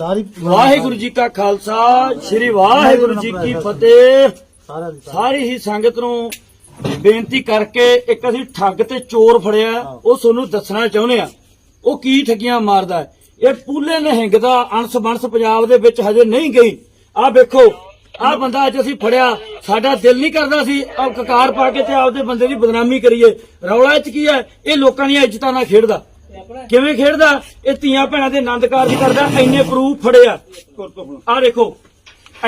ਸਾਰੀ ਵਾਹਿਗੁਰੂ ਜੀ ਕਾ ਖਾਲਸਾ ਸ੍ਰੀ ਵਾਹਿਗੁਰੂ ਜੀ ਕੀ ਫਤਿਹ। ਸਾਰਾ। ਹੀ ਸੰਗਤ ਨੂੰ ਬੇਨਤੀ ਕਰਕੇ ਇੱਕ ਅਸੀਂ ਠੱਗ ਤੇ ਚੋਰ ਫੜਿਆ ਉਹ ਤੁਹਾਨੂੰ ਦੱਸਣਾ ਚਾਹੁੰਦੇ ਆ। ਉਹ ਕੀ ਠੱਗੀਆਂ ਮਾਰਦਾ। ਇਹ ਪੂਲੇ ਨਿਹੰਗ ਦਾ ਅੰਸ਼ ਬੰਸ ਪੰਜਾਬ ਦੇ ਵਿੱਚ ਹਜੇ ਨਹੀਂ ਗਈ। ਆਹ ਵੇਖੋ ਆਹ ਬੰਦਾ ਅੱਜ ਅਸੀਂ ਫੜਿਆ ਸਾਡਾ ਦਿਲ ਨਹੀਂ ਕਰਦਾ ਸੀ ਆਹ ਕਕਾਰ ਪਾ ਕੇ ਤੇ ਆਪਦੇ ਬੰਦੇ ਦੀ ਬਦਨਾਮੀ ਕਰੀਏ। ਰੌਲਾ ਚ ਕੀ ਹੈ? ਇਹ ਲੋਕਾਂ ਦੀਆਂ ਇੱਜ਼ਤਾਂ ਨਾਲ ਖੇਡਦਾ। ਕਿਵੇਂ ਖੇਡਦਾ? ਇਹ ਧੀਆਂ ਭੈਣਾਂ ਦੇ ਆਨੰਦ ਕਾਰਜ ਕਰਦਾ ਇੰਨੇ ਪ੍ਰੂਫ ਫੜਿਆ। ਆਹ ਦੇਖੋ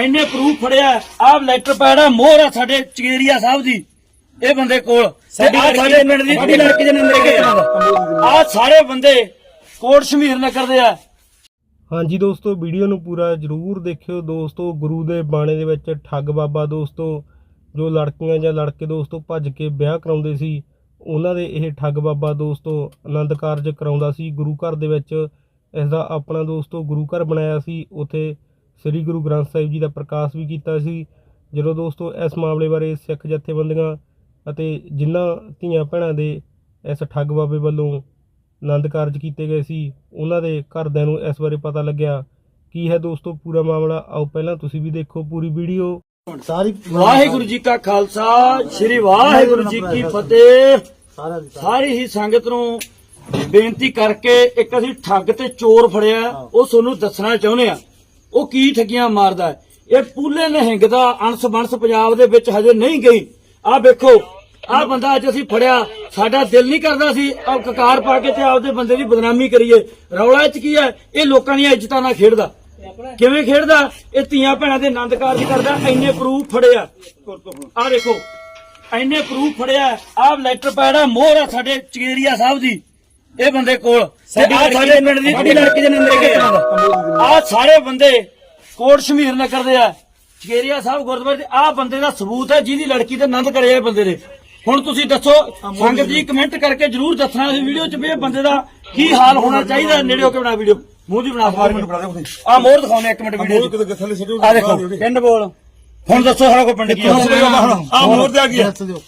ਇੰਨੇ ਪ੍ਰੂਫ ਫੜਿਆ। ਆਹ ਲੈਟਰ ਪੈਡ ਆ ਮੋਹਰ ਆ ਸਾਡੇ ਚਗੇਰੀਆ ਸਾਹਿਬ ਦੀ ਇਹ ਬੰਦੇ ਕੋਲ। ਤੇ ਆਹ ਸਾਡੇ ਪਿੰਡ ਦੀ ਸਾਡੀ ਲੜਕੀ ਦੇ ਨੰਬਰ ਆ? ਸਾਰੇ ਬੰਦੇ ਕੋਟ ਸ਼ਮੀਰ ਨਗਰ ਦੇ ਆ। ਹਾਂਜੀ ਦੋਸਤੋ ਵੀਡੀਓ ਨੂੰ ਪੂਰਾ ਜਰੂਰ ਦੇਖਿਓ। ਦੋਸਤੋ ਗੁਰੂ ਦੇ ਬਾਣੇ ਦੇ ਵਿੱਚ ਠੱਗ ਬਾਬਾ ਦੋਸਤੋ ਜੋ ਲੜਕੀਆਂ ਜਾਂ ਲੜਕੇ ਦੋਸਤੋ ਭੱਜ ਕੇ ਵਿਆਹ ਕਰਾਉਂਦੇ ਸੀ ਉਹਨਾਂ ਦੇ ਇਹ ਠੱਗ ਬਾਬਾ ਦੋਸਤੋ ਆਨੰਦ ਕਾਰਜ ਕਰਾਉਂਦਾ ਸੀ, ਗੁਰੂ ਘਰ ਦੇ ਵਿੱਚ ਇਸ ਦਾ ਆਪਣਾ ਦੋਸਤੋ ਗੁਰੂ ਘਰ ਬਣਾਇਆ ਸੀ, ਉੱਥੇ ਸ੍ਰੀ ਗੁਰੂ ਗ੍ਰੰਥ ਸਾਹਿਬ ਜੀ ਦਾ ਪ੍ਰਕਾਸ਼ ਵੀ ਕੀਤਾ ਸੀ। ਜਦੋਂ ਦੋਸਤੋ ਇਸ ਮਾਮਲੇ ਬਾਰੇ ਸਿੱਖ ਜਥੇਬੰਦੀਆਂ ਅਤੇ ਜਿਨ੍ਹਾਂ ਧੀਆਂ ਭੈਣਾਂ ਦੇ ਇਸ ਠੱਗ ਬਾਬੇ ਵੱਲੋਂ ਆਨੰਦ ਕਾਰਜ ਕੀਤੇ ਗਏ ਸੀ, ਉਹਨਾਂ ਦੇ ਘਰਦਿਆਂ ਨੂੰ ਇਸ ਬਾਰੇ ਪਤਾ ਲੱਗਿਆ। ਕੀ ਹੈ ਦੋਸਤੋ ਪੂਰਾ ਮਾਮਲਾ? ਆਓ ਪਹਿਲਾਂ ਤੁਸੀਂ ਵੀ ਦੇਖੋ ਪੂਰੀ ਵੀਡੀਓ। ਵਾਹਿਗੁਰੂ ਜੀ ਕਾ ਖਾਲਸਾ ਸ੍ਰੀ ਵਾਹਿਗੁਰੂ ਜੀ ਕੀ ਫਤਿਹ। ਸਾਰਾ ਹੀ ਸੰਗਤ ਨੂੰ ਬੇਨਤੀ ਕਰਕੇ ਇੱਕ ਅਸੀਂ ਠੱਗ ਤੇ ਚੋਰ ਫੜਿਆ ਉਹ ਤੁਹਾਨੂੰ ਦੱਸਣਾ ਚਾਹੁੰਦੇ ਆ। ਉਹ ਕੀ ਠੱਗੀਆਂ ਮਾਰਦਾ। ਇਹ ਪੂਲੇ ਨਿਹੰਗ ਦਾ ਅੰਸ਼ ਬੰਸ ਪੰਜਾਬ ਦੇ ਵਿੱਚ ਹਜੇ ਨਹੀਂ ਗਈ। ਆਹ ਵੇਖੋ ਆਹ ਬੰਦਾ ਅੱਜ ਅਸੀਂ ਫੜਿਆ ਸਾਡਾ ਦਿਲ ਨਹੀਂ ਕਰਦਾ ਸੀ ਆਹ ਕਕਾਰ ਪਾ ਕੇ ਤੇ ਆਪਦੇ ਬੰਦੇ ਦੀ ਬਦਨਾਮੀ ਕਰੀਏ। ਰੌਲਾ ਚ ਕੀ ਹੈ? ਇਹ ਲੋਕਾਂ ਦੀਆਂ ਇੱਜ਼ਤਾਂ ਨਾਲ ਖੇਡਦਾ। ਕਿਵੇਂ ਖੇਡਦਾ? ਇਹ ਧੀਆਂ ਭੈਣਾਂ ਦੇ ਆਨੰਦ ਕਾਰਜ ਕਰਦਾ ਇੰਨੇ ਪ੍ਰੂਫ ਫੜਿਆ। ਆਹ ਦੇਖੋ ਇੰਨੇ ਪ੍ਰੂਫ ਫੜਿਆ। ਆਹ ਲੈਟਰ ਆ ਮੋਹਰ ਆ ਸਾਡੇ ਚਗੇਰੀਆ ਸਾਹਿਬ ਦੀ ਇਹ ਬੰਦੇ ਕੋਲ। ਸਾਡੇ ਪਿੰਡ ਦੀ ਸਾਡੀ ਲੜਕੀ ਦੇ ਨੰਬਰ ਆ ਸਾਰੇ ਬੰਦੇ ਕੋਟ ਸ਼ਮੀਰ ਨਗਰ ਦੇ ਆ ਚਗੇਰੀਆ ਸਾਹਿਬ ਗੁਰਦੁਆਰੇ ਦੇ। ਆਹ ਬੰਦੇ ਦਾ ਸਬੂਤ ਹੈ ਜਿਹਦੀ ਲੜਕੀ ਤੇ ਆਨੰਦ ਕਰਿਆ ਇਹ ਬੰਦੇ ਨੇ ਹੁਣ ਤੁਸੀਂ ਦੱਸੋ ਸੰਗਤ ਜੀ ਕਮੈਂਟ ਕਰਕੇ ਜਰੂਰ ਦੱਸਣਾ ਇਸ ਵੀਡੀਓ 'ਚ ਵੀ ਇਹ ਬੰਦੇ ਦਾ ਕੀ ਹਾਲ ਹੋਣਾ ਚਾਹੀਦਾ ਨੇੜੇ ਹੋ ਕੇ ਬਣਾ ਵੀਡੀਓ। ਮੂੰਹ ਦੀ ਬਣਾ ਆ ਮੋਹਰ ਦਿਖਾਉਣੇ ਇੱਕ ਮਿੰਟ ਵੀਡੀਓ ਆ ਦੇਖੋ ਪਿੰਡ ਬੋਲ। ਹੁਣ ਦੱਸੋ ਸਾਡਾ ਕੋ ਪਿੰਡ ਕੀ ਆ? ਆ ਮੋਰ ਤੇ ਆ ਗਿਆ ਦੱਸ ਦਿਓ।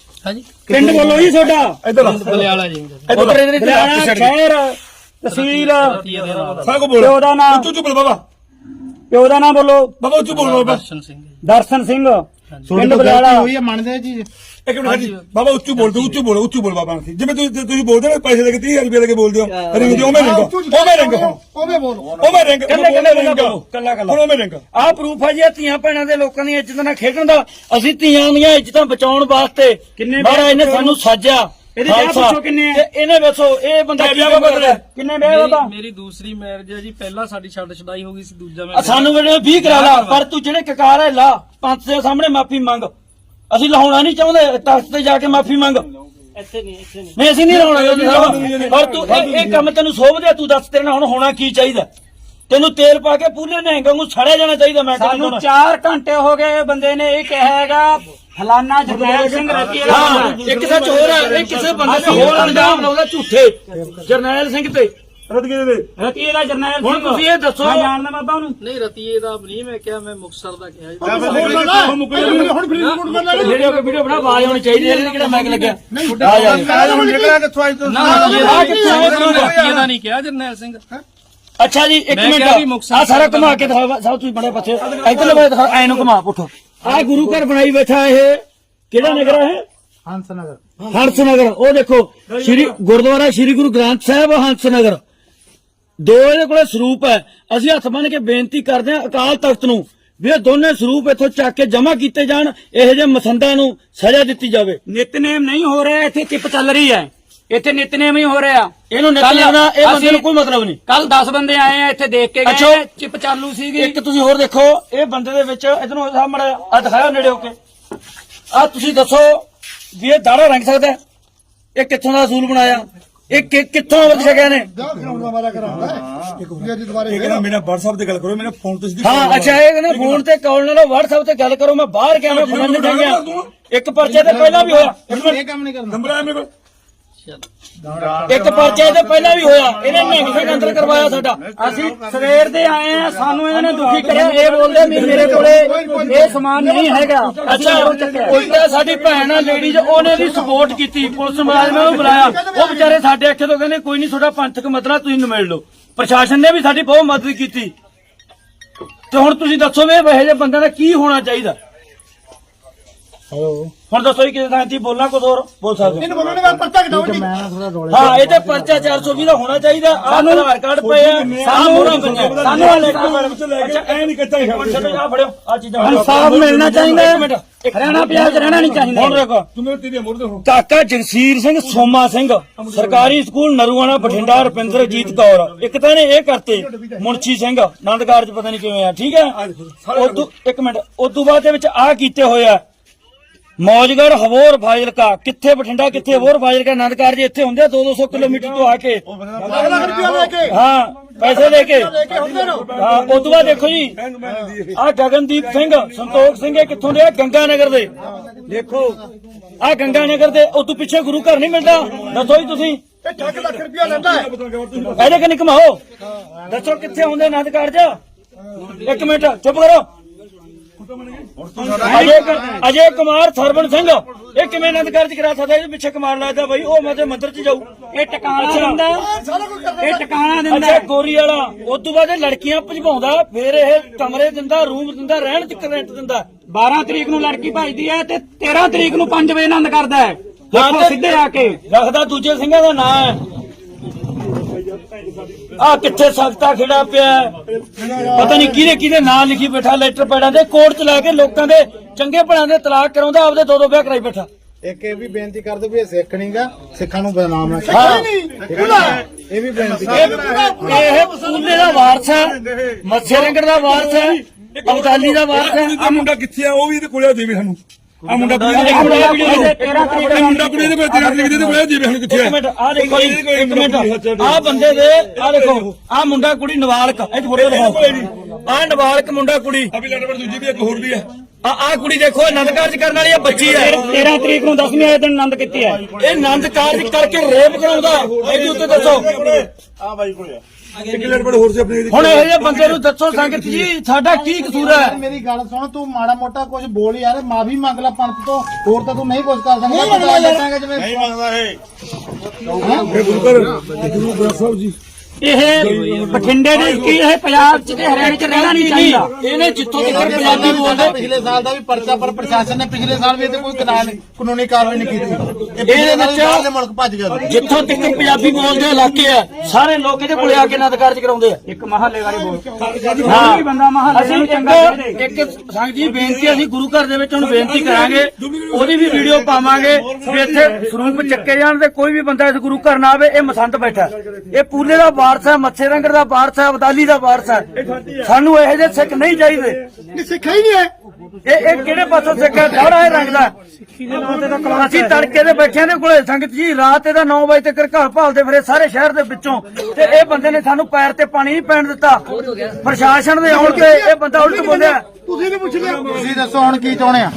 ਪਿੰਡ ਬੋਲੋ ਜੀ ਤੁਹਾਡਾ। ਇਧਰ ਬਲਿਆਲਾ ਜੀ ਇੱਧਰ ਤੇ ਸ਼ਹਿਰ ਤਹਿਸੀਲ ਸਾਗੋ ਬੋਲ। ਪਿਓ ਦਾ ਨਾਮ। ਉੱਚੂ ਉੱਚੂ ਬੋਲ ਬਾਬਾ। ਪਿਓ ਦਾ ਨਾਮ ਬੋਲੋ। ਬਾਬਾ ਉੱਚੂ ਬੋਲ ਬਾਬਾ। ਦਰਸ਼ਨ ਸਿੰਘ। ਪਿੰਡ ਬਲਿਆਲਾ ਹੋਈ ਹੈ ਮੰਨਦੇ ਜੀ? ਇੱਕ ਮਿੰਟ ਹਾਂਜੀ। ਬਾਬਾ ਉੱਚੂ ਬੋਲ ਤੂੰ ਉੱਚੂ ਬੋਲ ਉੱਚੂ ਬੋਲ ਬਾਬਾ। ਜਿਵੇਂ ਤੁਸੀਂ ਤੁਸੀਂ ਬੋਲਦੇ ਹੋ ਪੈਸੇ ਦੇ ਕੇ 30000 ਰੁਪਏ ਦੇ ਕੇ ਬੋਲਦੇ ਹੋ। ਰਿੰਗ ਦਿਓ ਮੈਂ ਰਿੰਗ। ਉਹ ਮੈਂ ਰਿੰਗ। ਬੋਲ ਉਹ ਮੈਂ ਰਿੰਗ। ਕੱਲੇ ਕੱਲੇ ਬੋਲੋ ਕੱਲਾ ਹੁਣ ਕੱਲਾ ਉਹ ਮੈਂ ਰਿੰਗ। ਆਹ ਪ੍ਰੂਫ ਹੈ ਜੀ ਇਹ ਧੀਆਂ ਭੈਣਾਂ ਦੇ ਲੋਕਾਂ ਦੀ ਇੱਜ਼ਤ ਨਾਲ ਖੇਡਣ ਦਾ। ਅਸੀਂ ਧੀਆਂ ਦੀਆਂ ਇੱਜ਼ਤਾਂ ਬਚਾਉਣ ਵਾਸਤੇ ਕਿੰਨੇ ਮਹਾਰਾਜ ਨੇ ਸਾਨੂੰ ਸਾਜਿਆ। ਇਹਦੇ ਵਿਆਹ ਪੁੱਛੋ ਕਿੰਨੇ ਆ? ਇਹਨੇ ਦੱਸੋ ਇਹ ਬੰਦਾ ਵਿਆਹ ਬਾਬਾ ਤੇਰਾ? ਕਿੰਨੇ ਵਿਆਹ ਬਾਬਾ ਮੇਰੀ ਮੇਰੀ ਦੂਸਰੀ ਮੈਰਿਜ ਹੈ ਜੀ ਪਹਿਲਾਂ ਸਾਡੀ ਛੱਡ ਛਡਾਈ ਹੋ ਗਈ ਸੀ ਦੂਜਾ ਮੈਂ ਸਾਨੂੰ ਵੇਲੇ 20 ਕਰਾ ਲਾ ਪਰ ਤੂੰ ਜਿਹੜੇ ਕਕਾਰ ਹੈ ਲਾ। ਪੰਥ ਦੇ ਸਾਹਮਣੇ ਮਾਫੀ ਮੰਗ। ਅਸੀਂ ਲਾਉਣਾ ਨਹੀਂ ਚਾਹੁੰਦੇ ਤਖਤ ਤੇ ਜਾ ਕੇ ਮਾਫੀ ਮੰਗ। ਇੱਥੇ ਨਹੀਂ ਇੱਥੇ ਨਹੀਂ। ਨਹੀਂ ਅਸੀਂ ਨਹੀਂ ਲਾਉਣਾ ਚਾਹੁੰਦੇ। ਸਾਹਿਬ ਪਰ ਤੂੰ ਇਹ ਇਹ ਕੰਮ ਤੈਨੂੰ ਸੋਭਦੇ ਤੂੰ ਦੱਸ ਤੇਰੇ ਨਾਲ ਹੁਣ ਹੋਣਾ ਕੀ ਚਾਹੀਦਾ? ਤੈਨੂੰ ਤੇਲ ਪਾ ਕੇ ਪੂਲੇ ਨਿਹੰਗਾਂ ਨੂੰ ਛੜਿਆ ਜਾਣਾ ਚਾਹੀਦਾ ਮੈਂ ਸਾਨੂੰ 4 ਘੰਟੇ ਹੋ ਗਏ ਬੰਦੇ ਨੇ ਇਹ ਕਿਹਾ ਹੈਗਾ ਫਲਾਨਾ ਜਰਨੈਲ ਸਿੰਘ ਰਤੀਏ ਦਾ ਹਾਂ ਇੱਕ ਸੱਚ ਹੋਰ ਹੈ ਇਹ ਕਿਸੇ ਬੰਦੇ ਤੇ ਹੋਰ ਇਲਜ਼ਾਮ ਲਾਉਂਦਾ ਝੂਠੇ ਜਰਨੈਲ ਸਿੰਘ ਤੇ ਰਤਗੇ ਦੇ ਰਤੀਏ ਦਾ ਜਰਨੈਲ ਸਿੰਘ ਹੁਣ ਤੁਸੀਂ ਇਹ ਦੱਸੋ ਮੈਂ ਜਾਣਦਾ ਬਾਬਾ ਉਹਨੂੰ ਨਹੀਂ ਰਤੀਏ ਦਾ ਨਹੀਂ ਮੈਂ ਕਿਹਾ ਮੈਂ ਮੁਕਸਰ ਦਾ ਕਿਹਾ ਜੀ ਹੁਣ ਫ੍ਰੀ ਰਿਪੋਰਟ ਕਰ ਲੈ ਵੀਡੀਓ ਬਣਾ ਆਵਾਜ਼ ਹੋਣੀ ਚਾਹੀਦੀ ਹੈ ਕਿਹੜਾ ਮੈਕ ਲੱਗਿਆ ਆ ਜਾ ਹੁਣ ਨਿਕਲਿਆ ਕਿੱਥੋਂ ਅੱਜ ਤੋਂ ਨਾ ਰਤੀਏ ਦਾ ਰਤੀਏ ਨਹੀਂ ਕਿਹਾ ਜਰਨੈਲ ਸਿੰਘ ਅੱਛਾ ਜੀ ਇੱਕ ਮੈਂ ਕਿਹਾ ਵੀ ਮਿੰਟ ਮੁਕਤਸਰ ਆ ਸਾਰਾ ਘੁਮਾ ਕੇ ਦਿਖਾਓ ਸਭ ਤੁਸੀਂ ਬੜੇ ਪੱਛੇ ਇੱਧਰ ਲਵੇ ਦਿਖਾ ਐ ਨੂੰ ਘੁਮਾ ਪੁੱਠੋ ਆ ਗੁਰੂ ਘਰ ਬਣਾਈ ਬੈਠਾ ਇਹ। ਕਿਹੜਾ ਨਗਰ ਹੈ ਹੰਸ ਨਗਰ। ਹੰਸ ਨਗਰ। ਉਹ ਦੇਖੋ ਸ਼੍ਰੀ ਗੁਰਦੁਆਰਾ ਸ਼੍ਰੀ ਗੁਰੂ ਗ੍ਰੰਥ ਸਾਹਿਬ ਹੰਸ ਨਗਰ। ਦੋ ਇਹਦੇ ਕੋਲੇ ਸਰੂਪ ਹੈ। ਅਸੀਂ ਹੱਥ ਬੰਨ ਕੇ ਬੇਨਤੀ ਕਰਦੇ ਹਾਂ ਅਕਾਲ ਤਖਤ ਨੂੰ ਵੀ ਇਹ ਦੋਨੇ ਸਰੂਪ ਇੱਥੋਂ ਚੱਕ ਕੇ ਜਮ੍ਹਾਂ ਕੀਤੇ ਜਾਣ ਇਹੋ ਜਿਹੇ ਮਸੰਦਾਂ ਨੂੰ ਸਜ਼ਾ ਦਿੱਤੀ ਜਾਵੇ। ਨਿਤਨੇਮ ਨਹੀਂ ਹੋ ਰਿਹਾ ਇੱਥੇ ਚਿਪ ਚੱਲ ਰਹੀ ਹੈ। ਇੱਥੇ ਨਿਤਨੇਮ ਹੀ ਹੋ ਰਿਹਾ। ਇਹਨੂੰ ਨਿਕਲ ਜਾਣਾ ਇਹ ਬੰਦੇ ਨੂੰ ਕੋਈ ਮਤਲਬ ਨਹੀਂ। ਕੱਲ 10 ਬੰਦੇ ਆਏ ਆ ਇੱਥੇ ਦੇਖ ਕੇ ਅੱਛਾ। ਗਏ ਚਿਪ ਚਾਲੂ ਸੀਗੀ। ਇੱਕ ਤੁਸੀਂ ਹੋਰ ਦੇਖੋ ਇਹ ਬੰਦੇ ਦੇ ਵਿੱਚ ਇਧਰੋਂ ਸਾਹਮਣੇ ਆ ਦਿਖਾਓ ਨੇੜੇ ਹੋ ਕੇ। ਆ ਤੁਸੀਂ ਦੱਸੋ ਵੀ ਇਹ ਦਾੜਾ ਰੰਗ ਸਕਦਾ ਹੈ? ਇਹ ਕਿੱਥੋਂ ਦਾ ਅਸੂਲ ਬਣਾਇਆ? ਇਹ ਕਿ- ਕਿੱਥੋਂ ਵਧ ਸਕਿਆ ਨੇ? ਇਹ ਕਹਿੰਦਾ ਮੇਰਾ WhatsApp ਤੇ ਗੱਲ ਕਰੋ ਮੇਰਾ ਫੋਨ ਤੇ ਸਿੱਧੀ ਹਾਂ ਅੱਛਾ ਇਹ ਕਹਿੰਦਾ ਫੋਨ ਤੇ ਕਾਲ ਨਾਲੋਂ WhatsApp ਤੇ ਗੱਲ ਕਰੋ ਮੈਂ ਬਾਹਰ ਗਿਆ ਮੈਂ ਫੜਨ ਨਹੀਂ ਇੱਕ ਪਰਚੇ ਤੇ ਪਹਿਲਾਂ ਵੀ ਹੋਇਆ। ਇੱਕ ਮਿੰਟ, ਕੰਮ ਨਹੀਂ ਕਰਨਾ। ਨੰਬਰ ਆ ਮੇਰੇ ਕੋਲ? ਇੱਕ ਪਰਚੇ ਤੇ ਪਹਿਲਾਂ ਵੀ ਹੋਇਆ ਇਹਨੇ ਨਿਹੰਗ ਸਿੰਘ ਅੰਦਰ ਕਰਵਾਇਆ ਸਾਡਾ। ਅਸੀਂ ਸਵੇਰ ਦੇ ਆਏ ਆ ਸਾਨੂੰ ਇਹਨਾਂ ਨੇ ਦੁਖੀ ਕਰਿਆ ਇਹ ਬੋਲਦੇ ਵੀ ਮੇਰੇ ਕੋਲੇ ਇਹ ਸਮਾਨ ਨਹੀਂ ਹੈਗਾ ਅੱਛਾ ਉਲਟਾ ਸਾਡੀ ਭੈਣ ਆ ਲੇਡੀਜ਼ ਉਹਨੇ ਵੀ ਸਪੋਰਟ ਕੀਤੀ ਪੁਲਿਸ ਮੁਲਾਜ਼ਮਾਂ ਨੂੰ ਬੁਲਾਇਆ। ਉਹ ਵਿਚਾਰੇ ਸਾਡੇ ਅੱਖੇ ਤੋਂ ਕਹਿੰਦੇ ਕੋਈ ਨਹੀਂ ਤੁਹਾਡਾ ਪੰਥਕ ਮਸਲਾ ਤੁਸੀਂ ਨਿਮੇੜ ਲਓ। ਪ੍ਰਸ਼ਾਸਨ ਨੇ ਵੀ ਸਾਡੀ ਬਹੁਤ ਮਦਦ ਕੀਤੀ। ਤੇ ਹੁਣ ਤੁਸੀਂ ਦੱਸੋ ਵੀ ਇਹ ਇਹੋ ਜਿਹੇ ਬੰਦਿਆਂ ਦਾ ਕੀ ਹੋਣਾ ਚਾਹੀਦਾ? ਹੈਲੋ। ਹੁਣ ਦੱਸੋ ਜੀ ਕਿਸੇ ਥਾਂ ਤੇ ਬੋਲਣਾ ਕੁਝ ਹੋਰ? ਬੋਲ ਸਕਦੇ ਹੋ। ਇਹਨੂੰ ਬੋਲਣੇ ਬਾਅਦ ਪਰਚਾ ਕਟਾਓ ਜੀ। ਮੈਂ ਥੋੜਾ ਰੌਲੇ ਹਾਂ ਇਹ ਤੇ ਪਰਚਾ 420 ਦਾ ਹੋਣਾ ਚਾਹੀਦਾ। ਆਹ ਆਧਾਰ ਕਾਰਡ ਪਏ ਆ ਸਾਨੂੰ ਹੋਣਾ ਪੈਂਦਾ ਸਾਨੂੰ ਆ ਲੈ ਕੇ ਮੈਡਮ ਤੋਂ ਲੈ ਕੇ ਐ ਨਹੀਂ ਕੱਚਾ ਹੀ ਛੱਡੋ ਆ ਫੜਿਓ ਆ ਚੀਜ਼ਾਂ ਇਨਸਾਫ ਮਿਲਣਾ ਚਾਹੀਦਾ। ਹੈ। ਹਰਿਆਣਾ 'ਚ ਰਹਿਣਾ ਨਹੀਂ ਚਾਹੀਦਾ। ਹੁਣ ਦੇਖੋ। ਤੂੰ ਮੇਰੇ ਤੇਰੇ ਮੁਰਦੇ ਹੋ ਕਾਕਾ ਜਗਸੀਰ ਸਿੰਘ ਸੋਮਾ ਸਿੰਘ ਸਰਕਾਰੀ ਸਕੂਲ ਨਰੂਆਣਾ ਬਠਿੰਡਾ ਰੁਪਿੰਦਰਜੀਤ ਕੌਰ। ਇੱਕ ਤਾਂ ਇਹਨੇ ਇਹ ਕਰਤੇ ਮੁਨਸ਼ੀ ਸਿੰਘ ਆਨੰਦਗਾਰ ਚ ਪਤਾ ਨਹੀਂ ਕਿਵੇਂ ਆ ਠੀਕ ਹੈ? ਉਦੋਂ ਇੱਕ ਮਿੰਟ ਉਦੋਂ ਬਾਅਦ ਦੇ ਵਿੱਚ ਆ ਕੀਤੇ ਹੋਏ ਆ। ਮੌਜਗੜ ਹਵੋਰ ਫਾਜ਼ਿਲਕਾ। ਕਿੱਥੇ ਬਠਿੰਡਾ ਕਿੱਥੇ ਹਵੋਰ ਫਾਜ਼ਿਲਕਾ? ਆਨੰਦਗਾਰ ਜੀ ਇੱਥੇ ਹੁੰਦੇ ਆ 2-200 ਕਿਲੋਮੀਟਰ ਤੋਂ ਆ ਕੇ। ਹਾਂ ਪੈਸੇ ਲੈ ਕੇ। ਹਾਂ ਉਦੋਂ ਬਾਅਦ ਦੇਖੋ ਜੀ ਆ ਗਗਨਦੀਪ ਸਿੰਘ ਸੰਤੋਖ ਸਿੰਘ ਇਹ ਕਿੱਥੋਂ ਦੇ ਆ? ਗੰਗਾ ਨਗਰ ਦੇ। ਦੇਖੋ ਆ ਗੰਗਾ ਨਗਰ ਦੇ ਉਦੋਂ ਪਿੱਛੇ ਗੁਰੂ ਘਰ ਨਹੀਂ ਮਿਲਦਾ। ਦੱਸੋ ਜੀ ਤੁਸੀਂ। ਇਹ ਠੱਗ ਲੱਖ ਰੁਪਇਆ ਲੈਂਦਾ ਹੈ। ਇਹਦੇ ਕਿ ਨਿਕਮਾਓ ਦੱਸੋ ਕਿੱਥੇ ਹੁੰਦੇ ਆਨੰਦ ਕਾਰਜ ਇੱਕ ਮਿੰਟ ਚੁੱਪ ਕਰੋ। ਅਜੇ ਕ- ਅਜੇ ਕੁਮਾਰ ਸਰਵਣ ਸਿੰਘ ਇਹ ਕਿਵੇਂ ਆਨੰਦ ਕਾਰਜ ਕਰਾ ਸਕਦਾ? ਇਹਦੇ ਪਿੱਛੇ ਕਮਾਲ ਲੱਗਦਾ ਬਈ ਉਹ ਮੈਂ ਤੇ ਮੰਦਰ ਚ ਜਾਊ। ਇਹ ਟਿਕਾਣਾ ਦਿੰਦਾ। ਇਹ ਟਿਕਾਣਾ ਦਿੰਦਾ। ਅੱਛਾ ਗੋਰੀ ਵਾਲਾ। ਉਸ ਤੋਂ ਬਾਅਦ ਇਹ ਲੜਕੀਆਂ ਭਜਵਾਉਂਦਾ ਫਿਰ ਇਹ ਕਮਰੇ ਦਿੰਦਾ ਰੂਮ ਦਿੰਦਾ ਰਹਿਣ ਚ ਰੈਂਟ ਦਿੰਦਾ। 12 ਤਰੀਕ ਨੂੰ ਲੜਕੀ ਭਜਦੀ ਹੈ ਤੇ 13 ਤਰੀਕ ਨੂੰ 5 ਵਜੇ ਆਨੰਦ ਕਰਦਾ ਹੈ। ਦੇਖੋ ਸਿੱਧੇ ਆ ਕੇ। ਰੱਖਦਾ ਦੂਜੇ ਸਿੰਘਾਂ ਦਾ ਨਾਂ ਹੈ। ਆ ਕਿੱਥੇ ਸਖਤਾ ਖਿੜਾ ਪਿਆ ਹੈ। ਪਤਾ ਨਹੀਂ ਕਿਹਦੇ ਕਿਹਦੇ ਨਾਂ ਲਿਖੀ ਬੈਠਾ ਲੈਟਰ ਪੈੜਾਂ ਦੇ ਕੋਰਟ ਚ ਲੈ ਕੇ ਲੋਕਾਂ ਦੇ ਚੰਗੇ ਭਲਿਆਂ ਦੇ ਤਲਾਕ ਕਰਾਉਂਦਾ ਆਪਦੇ ਦੋ ਦੋ ਵਿਆਹ ਕਰਾਈ ਬੈਠਾ। ਇੱਕ ਇਹ ਵੀ ਬੇਨਤੀ ਕਰ ਦੋ ਵੀ ਇਹ ਸਿੱਖ ਨਹੀਂਗਾ ਸਿੱਖਾਂ ਨੂੰ ਬਦਨਾਮ ਨਾ ਹਾਂ। ਇਹ ਵੀ ਬੇਨਤੀ ਇਹ ਇਹ ਪੂਲੇ ਦਾ ਵਾਰਸ ਹੈ ਮੱਛੇ ਰੰਗੜ ਦਾ ਵਾਰਸ ਹੈ ਅਬਦਾਲੀ ਦਾ ਵਾਰਸ ਹੈ। ਆ ਮੁੰਡਾ ਕਿੱਥੇ ਆ? ਉਹ ਵੀ ਇਹਦੇ ਕੋਲੇ ਦੇਵੇ ਸਾਨੂੰ। ਆ ਮੁੰਡਾ ਕੁੜੀ ਦੇ 13 ਇਹ ਮੁੰਡਾ ਕੁੜੀ ਦੇ ਕੋਲੇ ਤੇਰਾ ਤਰੀਕ ਦੇ ਦੇਵੇ ਸਾਨੂੰ ਕਿੱਥੇ ਇੱਕ ਮਿੰਟ ਆ ਦੇਖੋ ਜੀ ਇੱਕ ਮਿੰਟ। ਆ ਬੰਦੇ ਦੇ ਆ ਦੇਖੋ ਆ ਮੁੰਡਾ ਕੁੜੀ ਨਵਾਲਕ ਇਹ ਫੋਟੋ ਦਿਖਾਓ। ਆ ਨਵਾਲਕ ਮੁੰਡਾ ਕੁੜੀ। ਅਭੀ ਪਰ ਦੂਜੀ ਵੀ ਇੱਕ ਹੋਰ ਵੀ ਆ ਆ ਆ ਕੁੜੀ ਦੇਖੋ ਆਨੰਦ ਕਾਰਜ ਕਰਨ ਵਾਲੀ ਆ ਬੱਚੀ ਹੈ 13 ਤਰੀਕ ਨੂੰ 10ਵੀਂ ਆਏ ਦਿਨ ਆਨੰਦ ਕੀਤੀ ਹੈ। ਇਹ ਆਨੰਦ ਕਾਰਜ ਕਰਕੇ ਰੇਪ ਕਰਾਉਂਦਾ। ਇਹਦੇ ਉੱਤੇ ਦੱਸੋ। ਇੱਕ ਪਰ ਹੋਰ ਸੀ ਆਪਣੀ ਹੁਣ ਇਹ ਜਿਹੇ ਬੰਦੇ ਨੂੰ ਦੱਸੋ ਸੰਗਤ ਜੀ ਸਾਡਾ ਕੀ ਕਸੂਰ ਹੈ? ਮੇਰੀ ਗੱਲ ਸੁਣ ਤੂੰ ਮਾੜਾ ਮੋਟਾ ਕੁਝ ਬੋਲ ਯਾਰ ਮਾਫੀ ਮੰਗ ਲੈ ਪੰਥ ਤੋਂ। ਹੋਰ ਤਾਂ ਤੂੰ ਨਹੀਂ ਕੁਝ ਕਰ ਸਕਦਾ ਪਤਾ ਦੱਸਾਂਗੇ ਜਿਵੇਂ ਨਹੀਂ ਮੰਗਦਾ ਇਹ। ਘਰ ਗੁਰੂ ਗ੍ਰੰਥ ਸਾਹਿਬ ਜੀ। ਇਹ ਬਠਿੰਡੇ ਦੇ ਕੀ ਇਹ ਪੰਜਾਬ 'ਚ ਤੇ ਹਰਿਆਣੇ 'ਚ ਰਹਿਣਾ ਨਹੀਂ ਚਾਹੀਦਾ। ਇਹਨੇ ਜਿੱਥੋਂ ਤੱਕ ਪੰਜਾਬੀ ਬੋਲਦੇ ਪਿਛਲੇ ਸਾਲ ਦਾ ਵੀ ਪਰਚਾ ਪਰ ਪ੍ਰਸ਼ਾਸਨ ਨੇ ਪਿਛਲੇ ਸਾਲ ਵੀ ਇਹਦੇ ਕੋਈ ਕਾਨੂੰਨ ਕਾਨੂੰਨੀ ਕਾਰਵਾਈ ਨਹੀਂ ਕੀਤੀ। ਇਹ ਪਿਛਲੇ ਸਾਲ ਵੀ ਬਾਹਰਲੇ ਮੁਲਕ ਭੱਜ ਗਿਆ। ਜਿੱਥੋਂ ਤੱਕ ਪੰਜਾਬੀ ਬੋਲਦੇ ਇਲਾਕੇ ਆ ਸਾਰੇ ਲੋਕ ਇਹਦੇ ਕੋਲੇ ਆ ਕੇ ਆਨੰਦ ਕਾਰਜ ਕਰਾਉਂਦੇ ਆ। ਇੱਕ ਮਹੱਲੇ ਵਾਲੇ ਬੋਲ। ਹਾਂ ਕੋਈ ਬੰਦਾ ਮਹੱਲੇ ਅਸੀਂ ਨੂੰ ਚੰਗਾ ਇੱਕ ਸੰਗ ਜੀ ਬੇਨਤੀ ਅਸੀਂ ਗੁਰੂ ਘਰ ਦੇ ਵਿੱਚ ਹੁਣ ਬੇਨਤੀ ਕਰਾਂਗੇ ਉਹਦੀ ਵੀ ਵੀਡੀਓ ਪਾਵਾਂਗੇ ਵੀ ਇੱਥੇ ਸਰੂਪ ਚੱਕੇ ਜਾਣ ਤੇ ਕੋਈ ਵੀ ਬੰਦਾ ਇਸ ਗੁਰੂ ਘਰ ਨਾ ਆਵੇ ਇਹ ਮਸੰਦ ਬੈਠਾ। ਇਹ ਪੂਲੇ ਦਾ ਵਾਰਸ ਹੈ ਮੱਛੇ ਰੰਗੜ ਦਾ ਵਾਰਸ ਹੈ ਅਬਦਾਲੀ ਦਾ ਵਾਰਸ ਹੈ ਸਾਨੂੰ ਇਹੋ ਜਿਹੇ ਸਿੱਖ ਨਹੀਂ ਚਾਹੀਦੇ। ਨਹੀਂ ਸਿੱਖਿਆ ਹੀ ਨਹੀਂ ਹੈ। ਇਹ ਇਹ ਕਿਹੜੇ ਪਾਸੋਂ ਸਿੱਖ ਹੈ ਥੋੜਾ ਇਹ ਰੰਗ ਦਾ ਅਸੀਂ ਤੜਕੇ ਦੇ ਬੈਠਿਆਂ ਦੇ ਕੋਲੇ ਸੰਗਤ ਜੀ ਰਾਤ ਇਹਦਾ 9 ਵਜੇ ਤੱਕ ਘਰ ਭਾਲਦੇ ਫਿਰੇ ਸਾਰੇ ਸ਼ਹਿਰ ਦੇ ਵਿੱਚੋਂ। ਤੇ ਇਹ ਬੰਦੇ ਨੇ ਸਾਨੂੰ ਪੈਰ ਤੇ ਪਾਣੀ ਨਹੀਂ ਪੈਣ ਦਿੱਤਾ। ਪ੍ਰਸ਼ਾਸਨ ਦੇ ਆਉਣ ਤੇ ਇਹ ਬੰਦਾ ਉਲਟ ਬੋਲਿਆ। ਤੁਸੀਂ ਨਹੀਂ ਪੁੱਛ ਲਿਆ ਤੁਸੀਂ ਦੱਸੋ ਹੁਣ ਕੀ ਚਾਹੁੰਦੇ ਆ?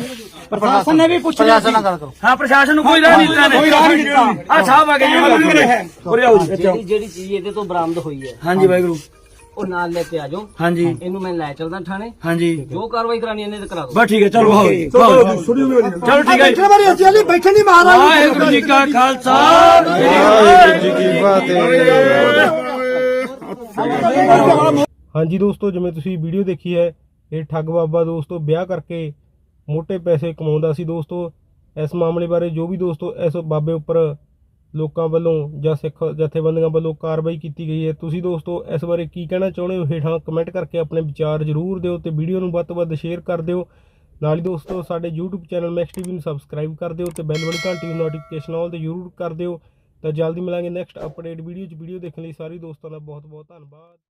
ਪ੍ਰਸ਼ਾਸਨ ਨੇ ਵੀ ਪੁੱਛ ਲਿਆ ਪ੍ਰਸ਼ਾਸਨ ਨਾਲ ਗੱਲ ਕਰੋ। ਹਾਂ ਪ੍ਰਸ਼ਾਸਨ ਨੂੰ ਕੋਈ ਰਾਹ ਨਹੀਂ ਦਿੱਤਾ ਨੇ। ਕੋਈ ਰਾਹ ਨਹੀਂ ਦਿੱਤਾ। ਆ ਸਾਹਿਬ ਆ ਗਏ ਜੀ ਉਰੇ ਆਓ ਜੀ ਜਿਹੜੀ ਜਿਹੜੀ ਚੀਜ਼ ਇਹਦੇ ਤੋਂ ਬਰਾਮਦ ਹੋਈ ਹੈ ਹਾਂਜੀ ਵਾਹਿਗੁਰੂ। ਉਹ ਨਾਲ ਲੈ ਕੇ ਆ ਜਾਓ। ਹਾਂਜੀ। ਇਹਨੂੰ ਮੈਂ ਲੈ ਚੱਲਦਾ ਥਾਣੇ। ਹਾਂਜੀ। ਜੋ ਕਾਰਵਾਈ ਕਰਾਣੀ ਇਹਨੇ ਤੇ ਕਰਾ ਦਿਓ। ਬਸ ਠੀਕ ਹੈ ਚਲੋ ਆਓ। ਚਲੋ ਠੀਕ ਹੈ। ਜੀ। ਵਾਰੀ ਅਸੀਂ ਬੈਠੇ ਨਹੀਂ ਮਹਾਰਾਜ ਵਾਹਿਗੁਰੂ ਜੀ ਕਾ ਖਾਲਸਾ। ਜੀ ਕੀ ਹਾਂਜੀ ਦੋਸਤੋ ਜਿਵੇਂ ਤੁਸੀਂ ਵੀਡੀਓ ਦੇਖੀ ਹੈ ਇਹ ਠੱਗ ਬਾਬਾ ਦੋਸਤੋ ਵਿਆਹ ਕਰਕੇ ਮੋٹے ਪੈਸੇ ਕਮਾਉਂਦਾ ਸੀ ਦੋਸਤੋ। ਇਸ ਮਾਮਲੇ ਬਾਰੇ ਜੋ ਵੀ ਦੋਸਤੋ, ਇਸ ਬਾਬੇ ਉੱਪਰ ਲੋਕਾਂ ਵੱਲੋਂ ਜਾਂ ਸਿੱਖ ਜਥੇਬੰਦੀਆਂ ਵੱਲੋਂ ਕਾਰਵਾਈ ਕੀਤੀ ਗਈ ਹੈ। ਤੁਸੀਂ ਦੋਸਤੋ, ਇਸ ਬਾਰੇ ਕੀ ਕਹਿਣਾ ਚਾਹੁੰਦੇ ਹੋ? ਹੇਠਾਂ ਕਮੈਂਟ ਕਰਕੇ ਆਪਣੇ ਵਿਚਾਰ ਜ਼ਰੂਰ ਦਿਓ ਤੇ ਵੀਡੀਓ ਨੂੰ ਵੱਧ ਤੋਂ ਵੱਧ ਸ਼ੇਅਰ ਕਰ ਦਿਓ। ਨਾਲ ਹੀ ਦੋਸਤੋ, ਸਾਡੇ YouTube ਚੈਨਲ ਮੈਕਸ ਟੀਵੀ ਨੂੰ ਸਬਸਕ੍ਰਾਈਬ ਕਰ ਦਿਓ ਤੇ ਬੈਲ ਵਾਲੀ ਘੰਟੀ ਨੂੰ ਨੋਟੀਫਿਕੇਸ਼ਨ ਆਲ ਤੇ ਜ਼ਰੂਰ ਕਰ ਦਿਓ। ਤਾਂ ਜਲਦੀ ਮਿਲਾਂਗੇ ਨੈਕਸਟ ਅਪਡੇਟ ਵੀਡੀਓ 'ਚ। ਵੀਡੀਓ ਦੇਖਣ ਲਈ ਸਾਰੇ ਦੋਸਤਾਂ ਦਾ ਬਹੁਤ ਬਹੁਤ ਧੰਨਵਾਦ।